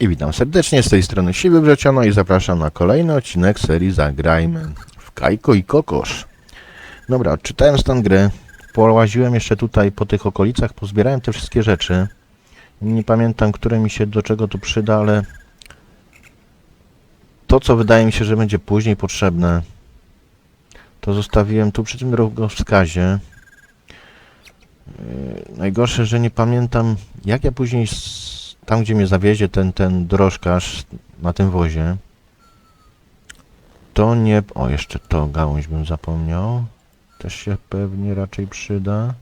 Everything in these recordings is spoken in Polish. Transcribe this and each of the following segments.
I witam serdecznie z tej strony Siwy Wrzeciono i zapraszam na kolejny odcinek serii Zagrajmy w Kajko i Kokosz. Dobra, odczytałem stan gry, połaziłem jeszcze tutaj po tych okolicach, pozbierałem te wszystkie rzeczy. Nie pamiętam, które mi się do czego tu przyda, ale to, co wydaje mi się, że będzie później potrzebne, to zostawiłem tu przy tym drogowskazie. Yy, Najgorsze, że nie pamiętam, jak ja później tam, gdzie mnie zawiezie ten, ten drożkarz na tym wozie, to nie... O, jeszcze to gałąź bym zapomniał. Też się pewnie raczej przyda.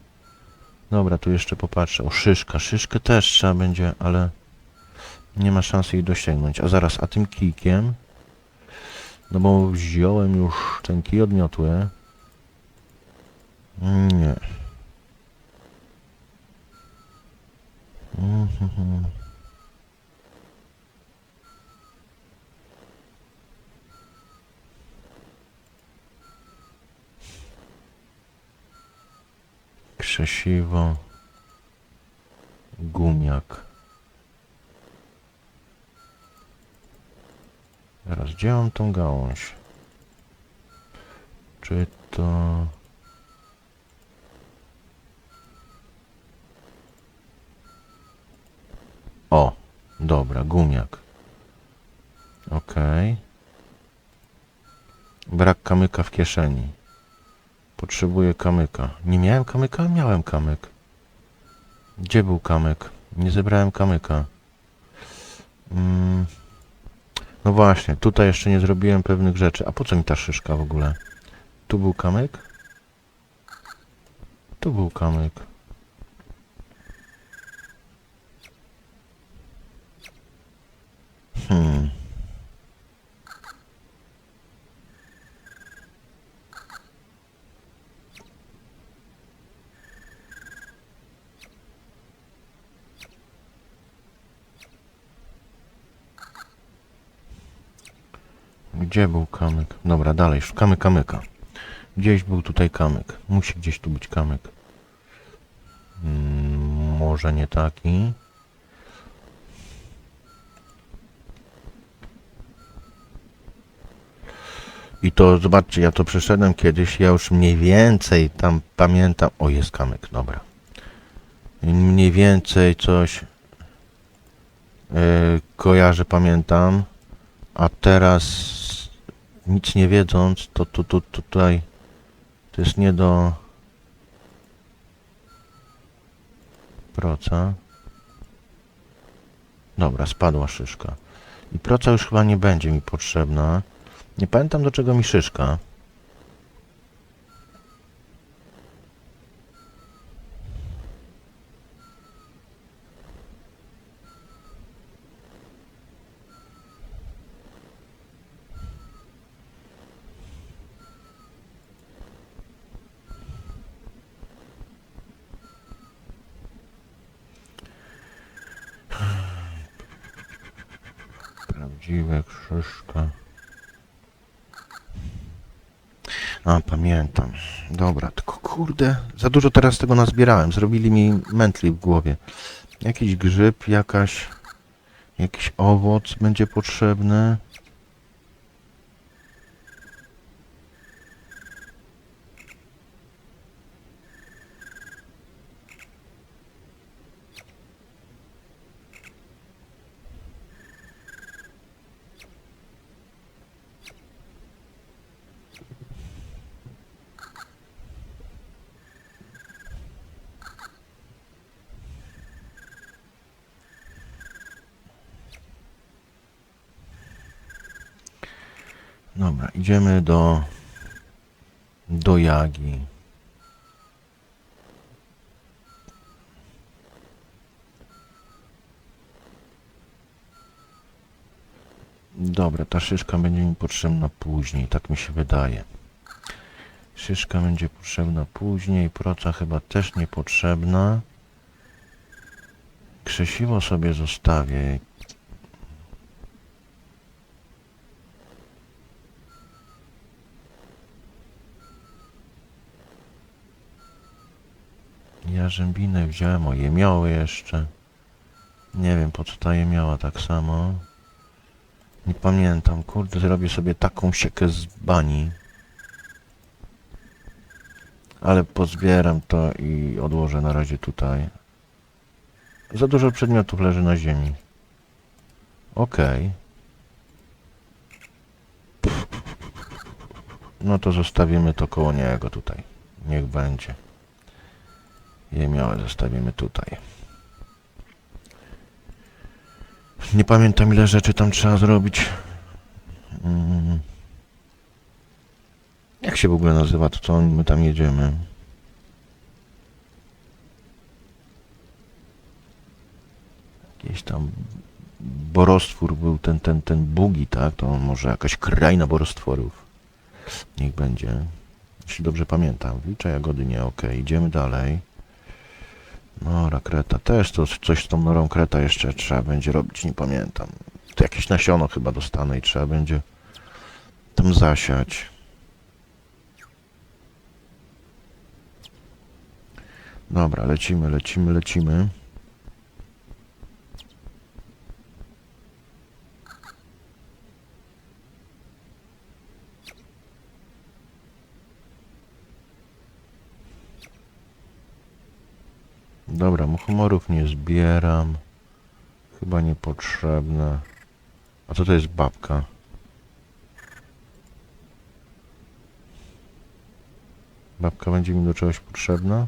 Dobra, tu jeszcze popatrzę. O, szyszka. Szyszkę też trzeba będzie, ale nie ma szansy jej dosięgnąć. A zaraz, a tym kijkiem? No bo wziąłem już ten kij odmiotły. Nie. Mhm. Krzesiwo. Gumiak. Teraz gdzie mam tą gałąź? Czy to... O, dobra, gumiak. Okej. Brak kamyka w kieszeni. Potrzebuję kamyka. Nie miałem kamyka? Miałem kamyk. Gdzie był kamyk? Nie zebrałem kamyka. Mm. No właśnie, tutaj jeszcze nie zrobiłem pewnych rzeczy. A po co mi ta szyszka w ogóle? Tu był kamyk? Tu był kamyk. Hmm. Gdzie był kamyk? Dobra, dalej, szukamy kamyka. Gdzieś był tutaj kamyk. Musi gdzieś tu być kamyk. Mm, może nie taki. I to zobaczcie, ja to przeszedłem kiedyś, ja już mniej więcej tam pamiętam. O, jest kamyk, dobra. Mniej więcej coś yy, kojarzę, pamiętam. A teraz nic nie wiedząc, to tu, tu, tutaj to jest nie do proca. Dobra, spadła szyszka. I proca już chyba nie będzie mi potrzebna. Nie pamiętam do czego mi szyszka. Prawdziwe krzyżka. A, pamiętam. Dobra, tylko kurde, za dużo teraz tego nazbierałem. Zrobili mi mętli w głowie. Jakiś grzyb, jakaś... Jakiś owoc będzie potrzebny. Dobra, idziemy do... Do Jagi. Dobra, ta szyszka będzie mi potrzebna później, tak mi się wydaje. Szyszka będzie potrzebna później, proca chyba też niepotrzebna. Krzesiwo sobie zostawię. Jarzębinę wziąłem, o jemioły jeszcze. Nie wiem po co ta je miała tak samo. Nie pamiętam, kurde, zrobię sobie taką siekę z bani. Ale pozbieram to i odłożę na razie tutaj. Za dużo przedmiotów leży na ziemi. Okej. No to zostawimy to koło niego tutaj. Niech będzie. Jemiałe zostawimy tutaj. Nie pamiętam ile rzeczy tam trzeba zrobić. Mm. Jak się w ogóle nazywa to, co my tam jedziemy? Jakiś tam borostwór był ten, ten, ten bugi, tak? To może jakaś kraina borostworów. Niech będzie. Jeśli dobrze pamiętam. Wilcza jagody nie, okej. Idziemy dalej. Nora kreta. Też to coś z tą norą kreta jeszcze trzeba będzie robić, nie pamiętam. To jakieś nasiono chyba dostanę i trzeba będzie tam zasiać. Dobra, lecimy, lecimy, lecimy. Dobra, muchomorów nie zbieram. Chyba niepotrzebne. A co to jest babka? Babka będzie mi do czegoś potrzebna?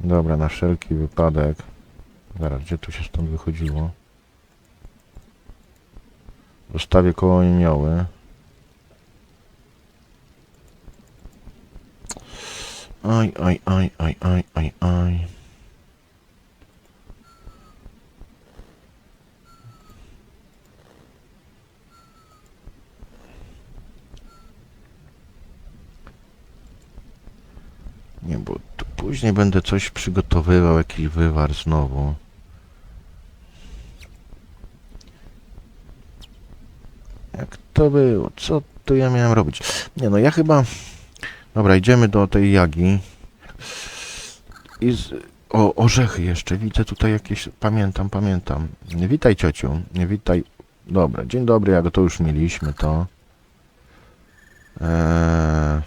Dobra, na wszelki wypadek. Zaraz, gdzie tu się stąd wychodziło? Zostawię koło jemioły. Aj, aj, aj, aj, aj, aj, aj. Nie, bo tu później będę coś przygotowywał, jakiś wywar znowu. Jak to było? Co tu ja miałem robić? Nie no, ja chyba... Dobra, idziemy do tej jagi. I z... O, orzechy jeszcze. Widzę tutaj jakieś... Pamiętam, pamiętam. Witaj ciociu. Witaj. Dobra, dzień dobry, jak to już mieliśmy, to... Eee...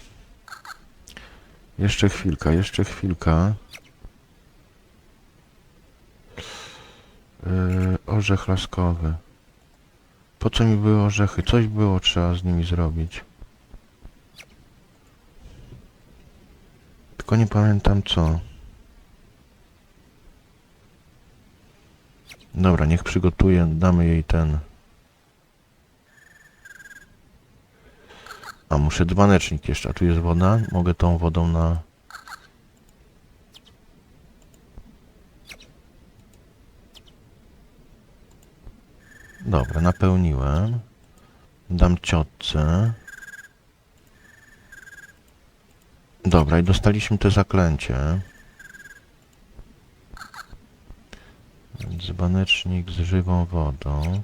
Jeszcze chwilka, jeszcze chwilka. Eee, orzech laskowy. Po co mi były orzechy? Coś było trzeba z nimi zrobić. Tylko nie pamiętam co. Dobra, niech przygotuje, damy jej ten. A muszę dzbanecznik jeszcze, a tu jest woda? Mogę tą wodą na... Dobra, napełniłem. Dam ciotce. Dobra, i dostaliśmy te zaklęcie. Dzbanecznik z żywą wodą.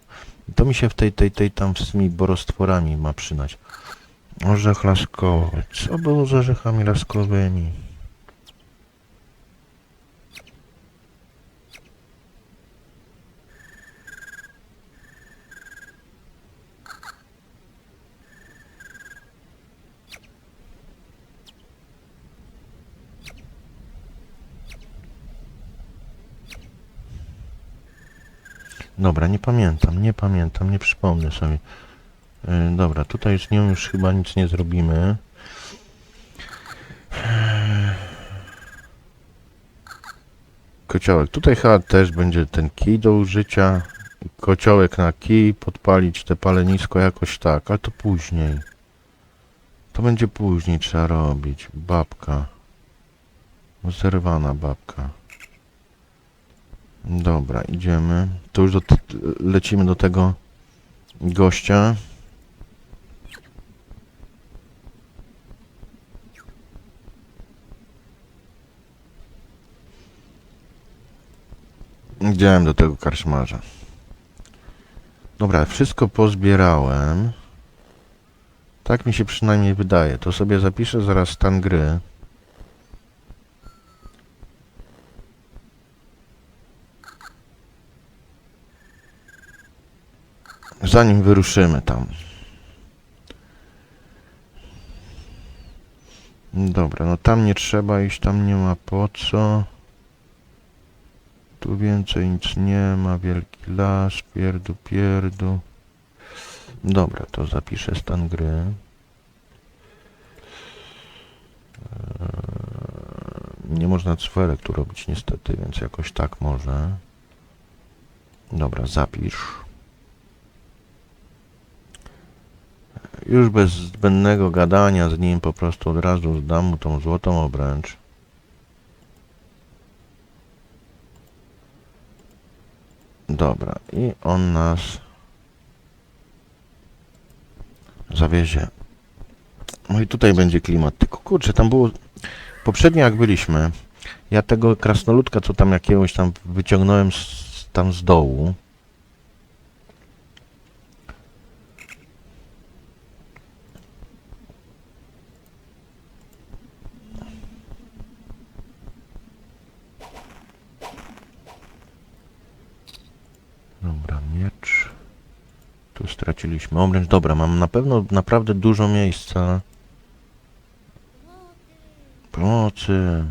To mi się w tej, tej, tej tam z tymi borostworami ma przynać. Orzech laskowy. Co było z orzechami laskowymi? Dobra, nie pamiętam, nie pamiętam, nie przypomnę sobie. Yy, dobra, tutaj z nią już chyba nic nie zrobimy. Kociołek. Tutaj chyba też będzie ten kij do użycia. Kociołek na kij, podpalić te palenisko jakoś tak, ale to później. To będzie później trzeba robić. Babka. Zerwana babka. Dobra, idziemy. To już do, lecimy do tego gościa. Idziemy do tego karczmarza. Dobra, wszystko pozbierałem. Tak mi się przynajmniej wydaje. To sobie zapiszę zaraz stan gry. Zanim wyruszymy tam. Dobra, no tam nie trzeba iść, tam nie ma po co. Tu więcej nic nie ma, wielki las, pierdu, pierdu. Dobra, to zapiszę stan gry. Eee, Nie można cferek tu robić niestety, więc jakoś tak może. Dobra, zapisz. Już bez zbędnego gadania z nim po prostu od razu zdam mu tą złotą obręcz. Dobra, i on nas zawiezie. No i tutaj będzie klimat. Tylko kurczę, tam było... Poprzednio jak byliśmy, ja tego krasnoludka, co tam jakiegoś tam wyciągnąłem z, tam z dołu. Dobra, miecz. Tu straciliśmy obręcz. Dobra, mam na pewno naprawdę dużo miejsca. Pomocy.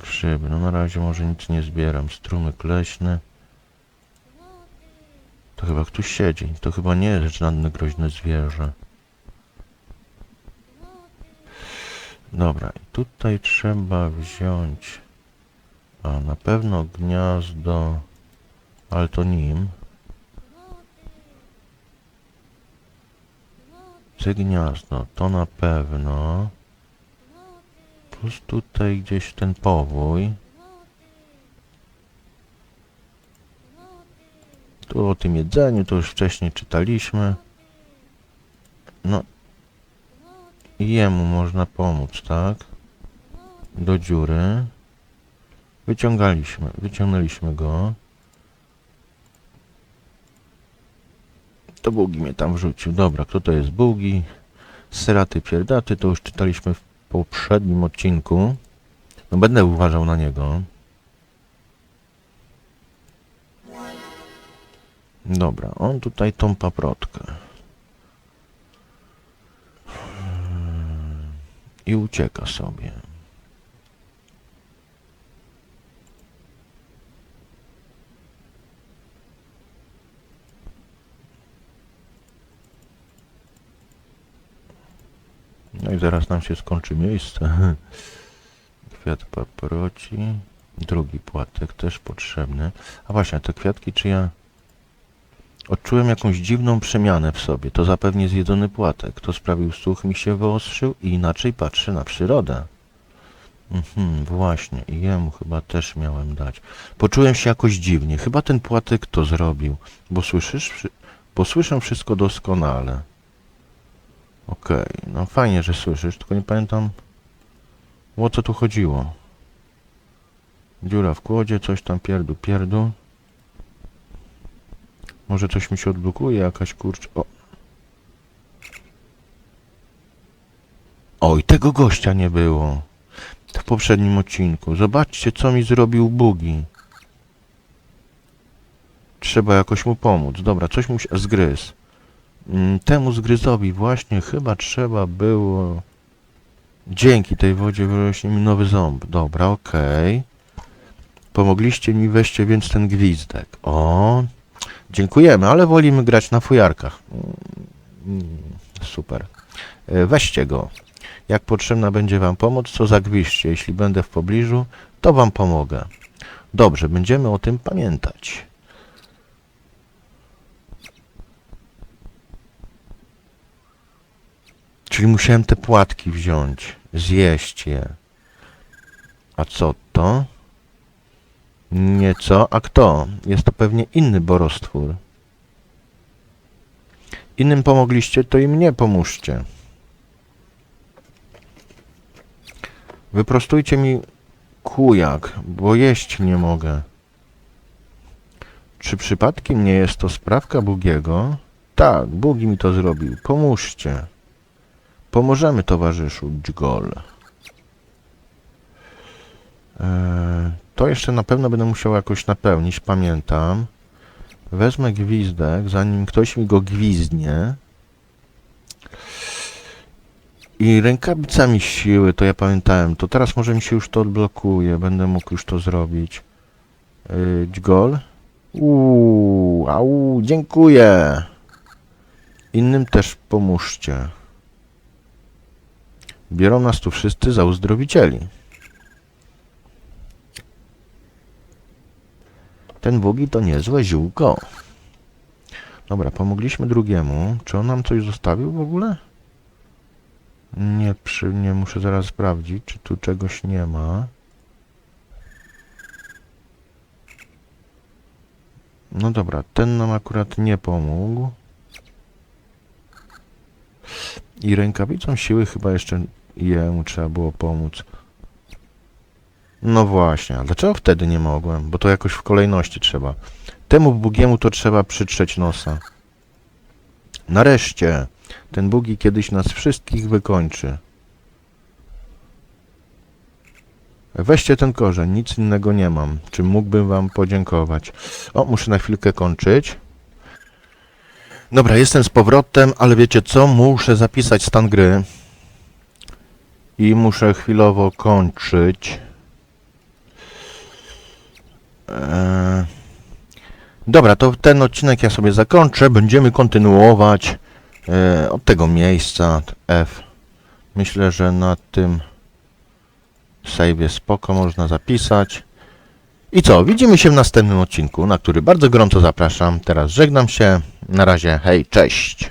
Grzyby. No na razie może nic nie zbieram. Strumyk leśny. To chyba ktoś siedzi. To chyba nie jest żadne groźne zwierzę. Dobra, i tutaj trzeba wziąć... A, na pewno gniazdo... Ale to nim. Czy gniazdo, to na pewno. Plus tutaj gdzieś ten powój. Tu o tym jedzeniu to już wcześniej czytaliśmy. No. Jemu można pomóc, tak? Do dziury. Wyciągaliśmy, wyciągnęliśmy go. To Bugi mnie tam wrzucił. Dobra, kto to jest Bugi? Seraty pierdaty, to już czytaliśmy w poprzednim odcinku. No będę uważał na niego. Dobra, on tutaj tą paprotkę. I ucieka sobie. I zaraz nam się skończy miejsce. Kwiat paproci. Drugi płatek też potrzebny. A właśnie, te kwiatki czy ja... Odczułem jakąś dziwną przemianę w sobie. To zapewnie zjedzony płatek. To sprawił słuch mi się wyostrzył i inaczej patrzy na przyrodę. Mhm, właśnie. I jemu chyba też miałem dać. Poczułem się jakoś dziwnie. Chyba ten płatek to zrobił. Bo słyszysz? Bo słyszę wszystko doskonale. Okej, no fajnie, że słyszysz, tylko nie pamiętam o co tu chodziło. Dziura w kłodzie, coś tam pierdu, pierdu. Może coś mi się odblokuje, jakaś kurcz... O! Oj, tego gościa nie było. W poprzednim odcinku. Zobaczcie, co mi zrobił Bugi. Trzeba jakoś mu pomóc. Dobra, coś mu się... Zgryz. Mm, Temu zgryzowi właśnie chyba trzeba było... Dzięki tej wodzie wyrośnie mi nowy ząb. Dobra, okej. Pomogliście mi, weźcie więc ten gwizdek. O, dziękujemy, ale wolimy grać na fujarkach. Mm, Super. E, Weźcie go. Jak potrzebna będzie wam pomoc, to zagwizdźcie. Jeśli będę w pobliżu, to wam pomogę. Dobrze, będziemy o tym pamiętać. Czyli musiałem te płatki wziąć, zjeść je. A co to? Nie co, a kto? Jest to pewnie inny borostwór. Innym pomogliście, to i mnie pomóżcie. Wyprostujcie mi kujak, bo jeść nie mogę. Czy przypadkiem nie jest to sprawka Bugiego? Tak, Bugi mi to zrobił. Pomóżcie. Pomożemy towarzyszu Dźgol. Eee, to jeszcze na pewno będę musiał jakoś napełnić, pamiętam. Wezmę gwizdek, zanim ktoś mi go gwizdnie. I rękawicami siły, to ja pamiętałem. To teraz może mi się już to odblokuje. Będę mógł już to zrobić. Yy, dźgol. Uuu, au, dziękuję. Innym też pomóżcie. Biorą nas tu wszyscy za uzdrowicieli. Ten Wogi to niezłe ziółko. Dobra, pomogliśmy drugiemu. Czy on nam coś zostawił w ogóle? Nie, przy, nie muszę zaraz sprawdzić, czy tu czegoś nie ma. No dobra, ten nam akurat nie pomógł. I rękawicą siły chyba jeszcze jemu trzeba było pomóc. No właśnie, a dlaczego wtedy nie mogłem? Bo to jakoś w kolejności trzeba. Temu Bugiemu to trzeba przytrzeć nosa. Nareszcie, ten Bugi kiedyś nas wszystkich wykończy. Weźcie ten korzeń, nic innego nie mam. Czy mógłbym wam podziękować? O, muszę na chwilkę kończyć. Dobra, jestem z powrotem, ale wiecie co? Muszę zapisać stan gry. I muszę chwilowo kończyć. Eee... Dobra, to ten odcinek ja sobie zakończę. Będziemy kontynuować e, od tego miejsca F. Myślę, że na tym save spoko można zapisać. I co? Widzimy się w następnym odcinku, na który bardzo gorąco zapraszam. Teraz żegnam się. Na razie, hej, cześć.